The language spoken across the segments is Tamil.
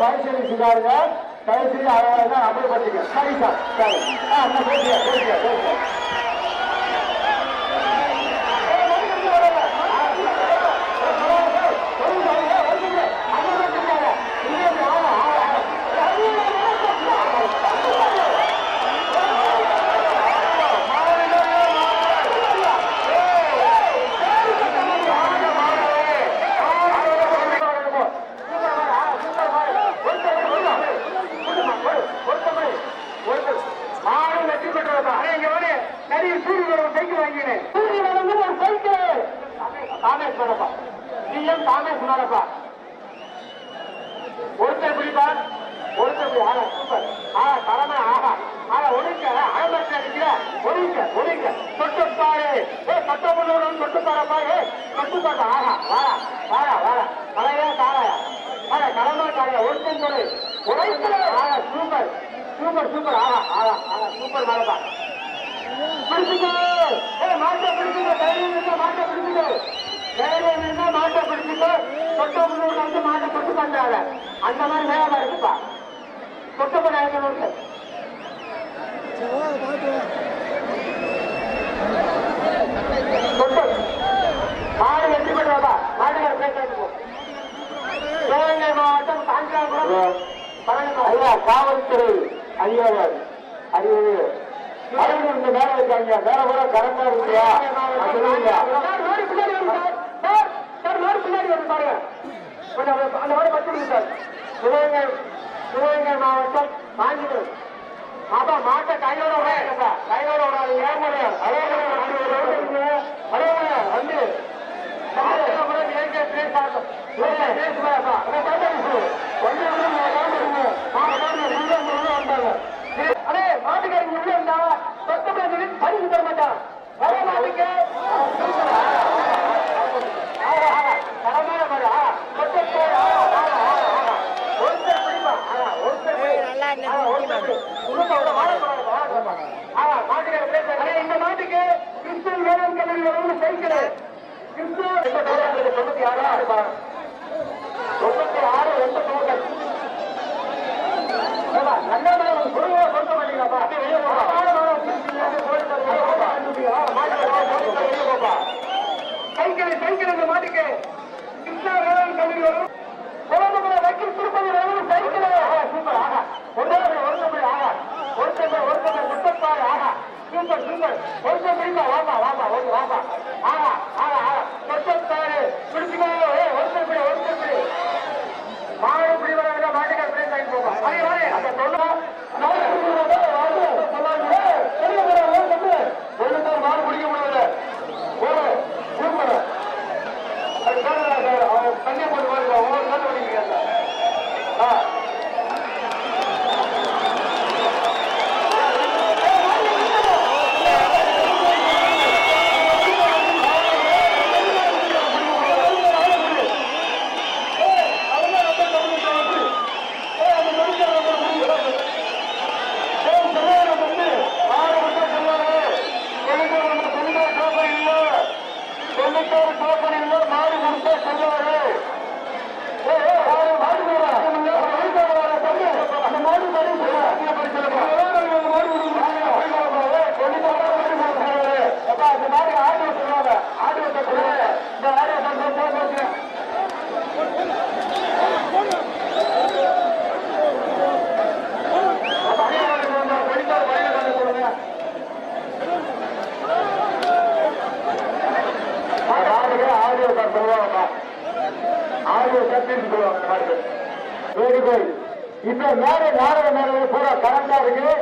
பரிசீலிச்சுக்காருங்க தயவுசெய்து அதை அமல்படுத்திக்க சரி சார். சரி. ஆ நான் பேசுகிறேன் பேசுகிறேன் பேசுகிறேன் ஒருத்தர் பிடிப்பார் ஒருத்தர் பிடி- ஆஹா, சூப்பர். ஆஹா, கடமை, ஆகா ஆஹா, ஒழுங்க, அகமரத்துல நிக்கிற. ஒழுங்க, ஒழுங்க. தொட்டுப்பாரு. ஏய், தொட்டமுள்ளவன் தொட்டுப்பாரப்பா. ஏ தொட்டுப்பாரு. ஆகா வாரா வாரா வாரா தலையா, தாராயா வாடா, கடமை, தாளையா. ஒருத்தன் சொல்லு ஒருத்தன். ஆஹா, சூப்பர். Super, super. ஆகா ஆகா ஆகா சூப்பர் மாடப்பா. பிடிச்சுக்கோ. மாட்டை பிடிச்சுக்கோ. தைரியம் இருந்தா மாட்டை பிடிச்சுக்கோ. தைரியம் இருந்தா மாட்டை பிடிச்சுக்கோ. தொட்டமுள்ளவன் வந்து மாட்டை தொட்டு பண்றாங்க. அந்த மாதிரி வேலை இருக்குப்பா தொட்டப்பட இருக்கணும் மாடு வெற்றி பெற்றதா மாடுகள் பேசுவோம் சிவகங்கை மாவட்டம் காஞ்சிபுரம் ஐயா காவல்துறை அதிகாரி அறிவுறு அறிவுறு இந்த மேல இருக்காங்க மேல கூட கரெக்டா இருக்கியா சொல்லுங்க பின்னாடி வந்து பாருங்க. கொஞ்சம் அந்த- மாதிரி பத்து சார். சிவகங்கை சிவகங்கை மாவட்டம் ஆடியோ சர்டிஃபிகேட் வெரி குட் இப்ப மேல நாடக பூரா கரண்டா இருக்கு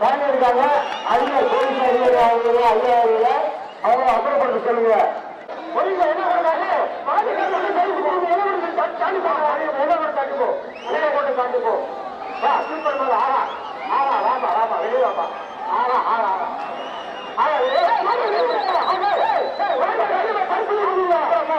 பயணம் இருக்காங்க ஐயா போலீஸ் அதிகாரி அவங்க ஐயா அவங்க அப்புறப்படுத்த சொல்லுங்க போலீஸ் என்ன பண்றாங்க ஆமா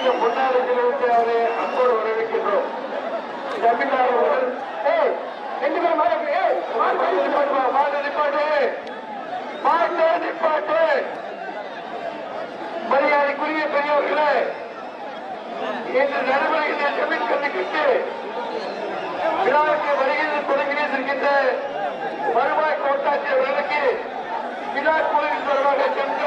இங்கே பொன்னாரத்திலிருந்து அவரை அன்போடு வரவேற்கின்றோம். தமிழ்நாடு ரெண்டு பேரும் மாடு நிப்பாட்டு மாட்டு நிப்பாட்டு. மரியாதைக்குரிய பெரியவர்களே இன்று நடைபெறுகின்ற ஜமீன்கண்ணுக்கு விழாவுக்கு வருகிறது தொடங்கினேன் இருக்கின்ற வருவாய் கோட்டாட்சியர்களுக்கு விழா குழுவின் தொடர்பாக சென்று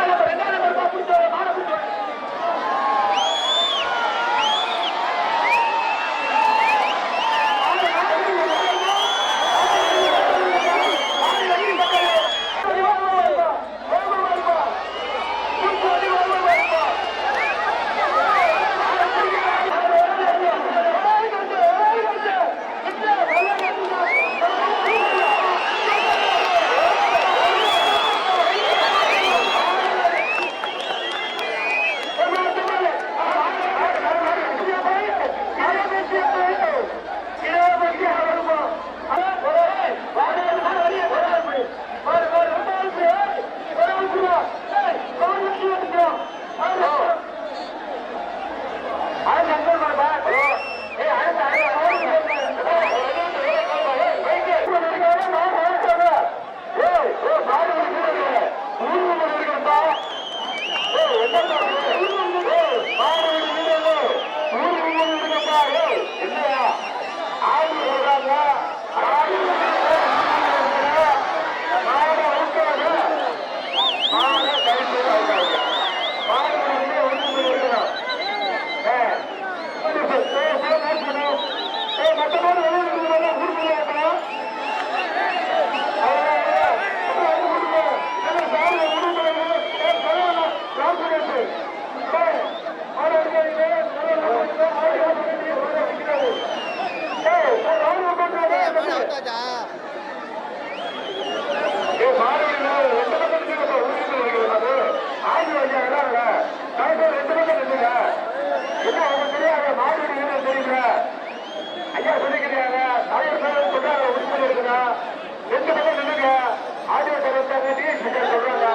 வேண்டி நீங்க சொல்றாங்க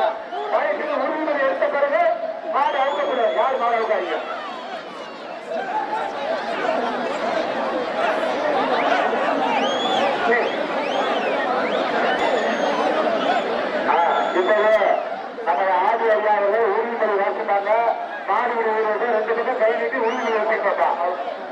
வயசுக்கு உறுதிமொழி எடுத்த பிறகு மாடு அவுக்கக்கூடாது யார் மாடு அவுக்காதீங்க மாடு ரெண்டு பக்கம் கை நீட்டி உறுதிமொழி வச்சுக்கிட்டோம்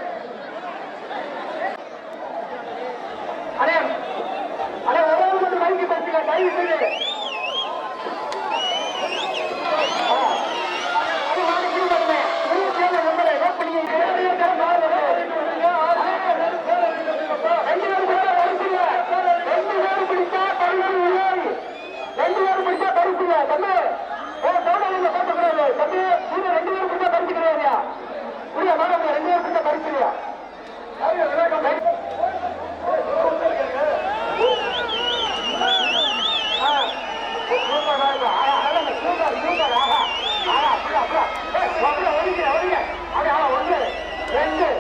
ஒன்று ரெண்டு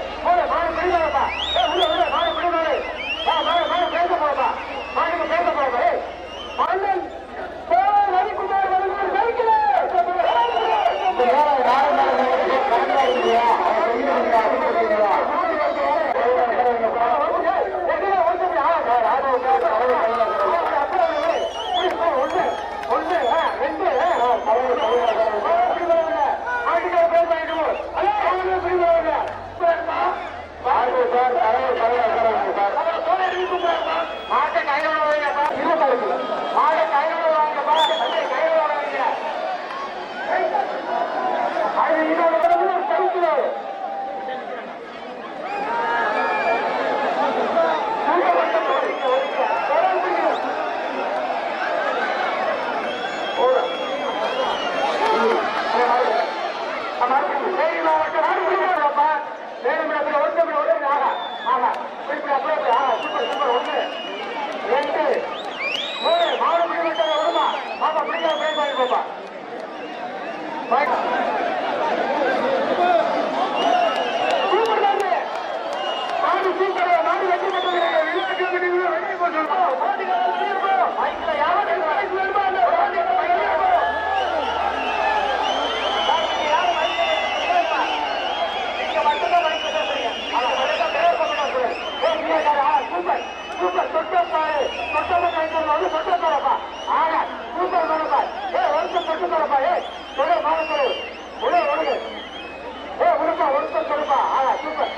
ராஜகோபால் சூப்பர். சூப்பர். தொட்டப்பாரு. தொட்டப்பா தொட்டப்பாரப்பா ஆனா சூப்பர் மனப்பார். ஒருத்தர் மட்டும் தரப்பா ஏ சொல்ல மாவட்டம் உள்ள உடனே ஏ உடுப்பா ஒருத்தர் சொல்லுப்பா ஆ சூப்பர்.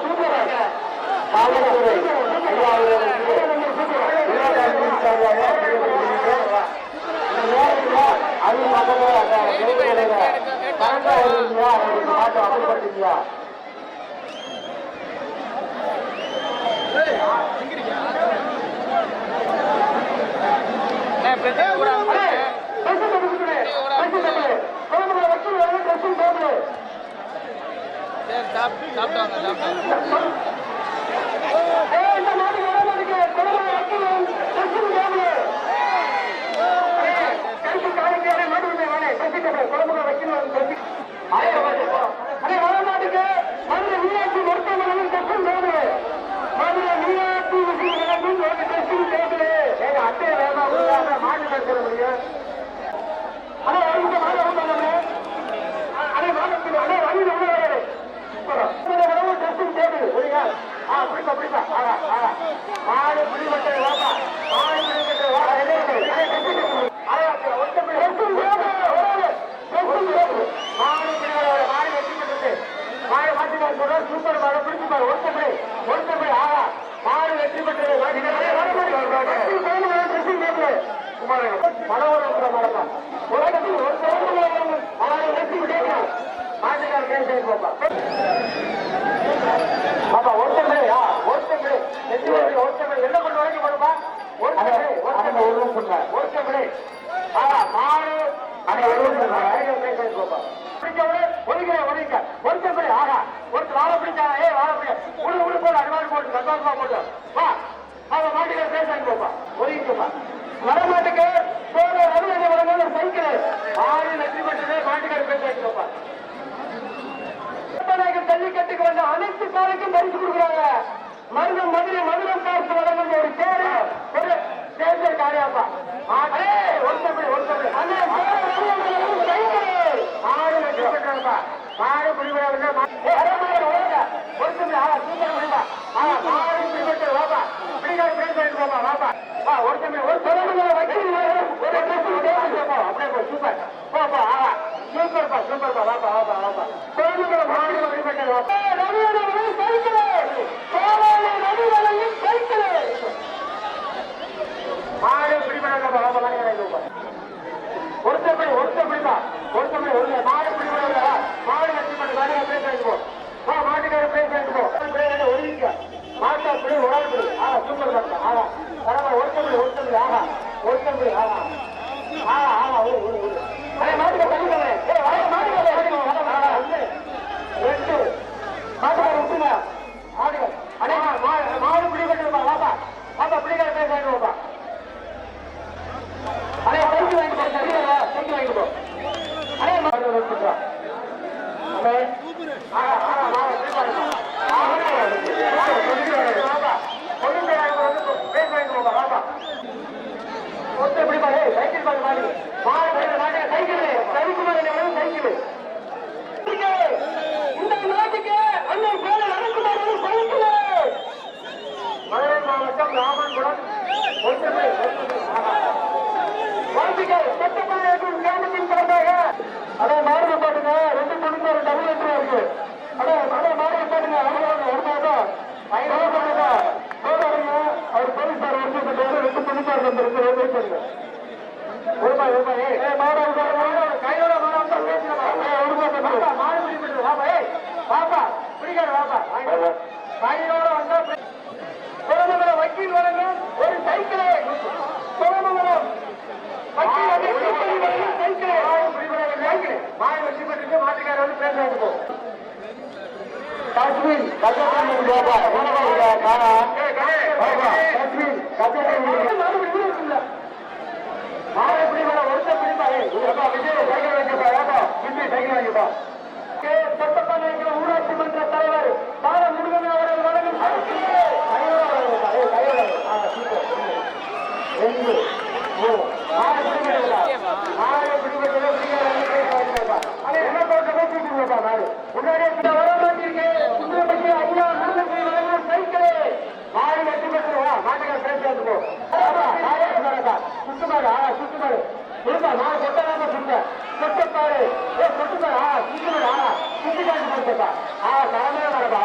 சூப்பராக. பாவத்துறை போடு அடிவாடி போட்டு சந்தோஷமா பேச போப்பா. ஒதுக்கிப்பா ஆறு வெற்றி அனைத்து காரைக்கும் பரிசு கொடுக்குறாங்க. மருந்து மதுரை மதுரை காசு வழங்கும் ஒரு பேரு ஒரு தேர்தல் காரியாப்பா ஒருத்தபடி சூப்பர்ப்பா சூப்பர்ப்பா வாப்பா. வாப்பா வாப்பா. கோயிலுக்கு மாநில வழிபட்டு வாப்பா. தஸ்மின் கஜகண்டன் கோபா உணவக காணா தஸ்மின் கஜகண்டன் மாலை பிடிப்பாங்க ஒருத்த பிடிப்பாங்க விஜய் சைக்கிள் வாங்கிப்பா விஜய் சைக்கிள் வாங்கிப்பா. இருங்க நான் சொட்டதாக சொல்லுங்க சொட்டப்பாரு ஏ சொட்டுக்காரா சிங்கிள் ஆனா சிங்கிள் ஆகி கொடுத்தா ஆ தலைமையா வரப்பா